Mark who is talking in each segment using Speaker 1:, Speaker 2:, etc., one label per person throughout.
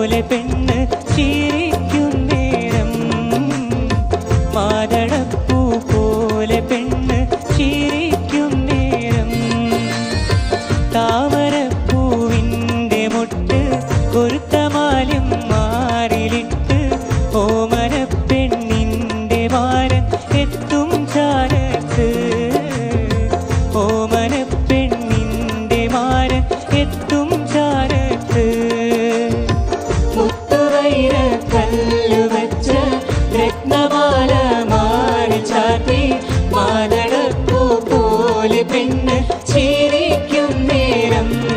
Speaker 1: പോലെ പെൺ പോലെ പെണ്ണ് ചിരിക്കും നേരം.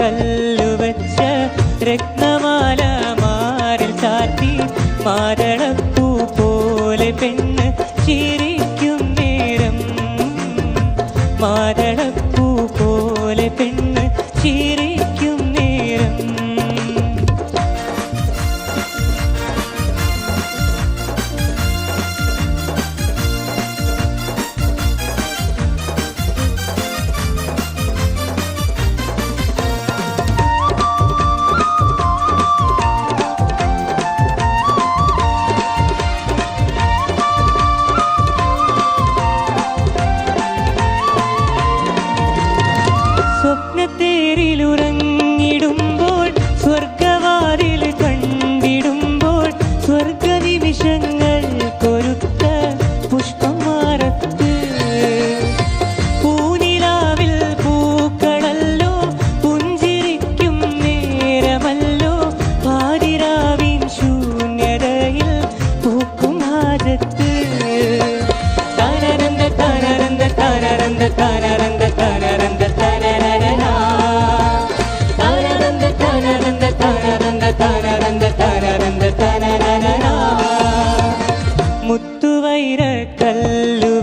Speaker 1: കല്ലുവച്ച രക്തമാല മാറിൽ ചാറ്റി മാരളപ്പൂ പോലെ പെണ്ണ് ചിരിക്കും നേരം. മാരള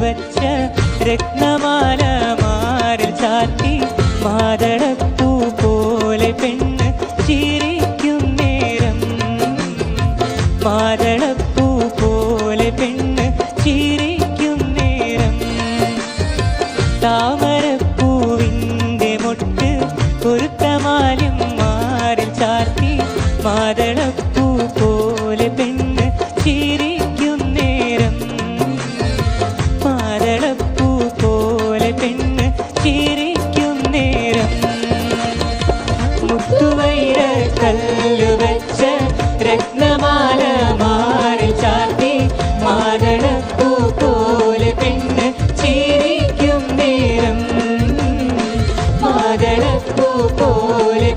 Speaker 1: വെച്ച രത്നമാല മാറിൽ ചാറ്റി മാതളപ്പൂ പോലെ പെണ്ണ് ചിരിക്കും നേരം. മാതളപ്പൂ പോലെ പെണ്ണ് ചിരിക്കും നേരം. താമരപ്പൂവിന്റെ മുട്ട് പൊരുത്തമാലും മാറിൽ ചാറ്റി മാതള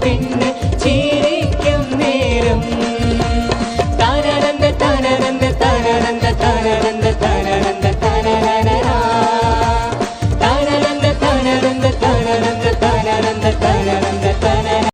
Speaker 1: ding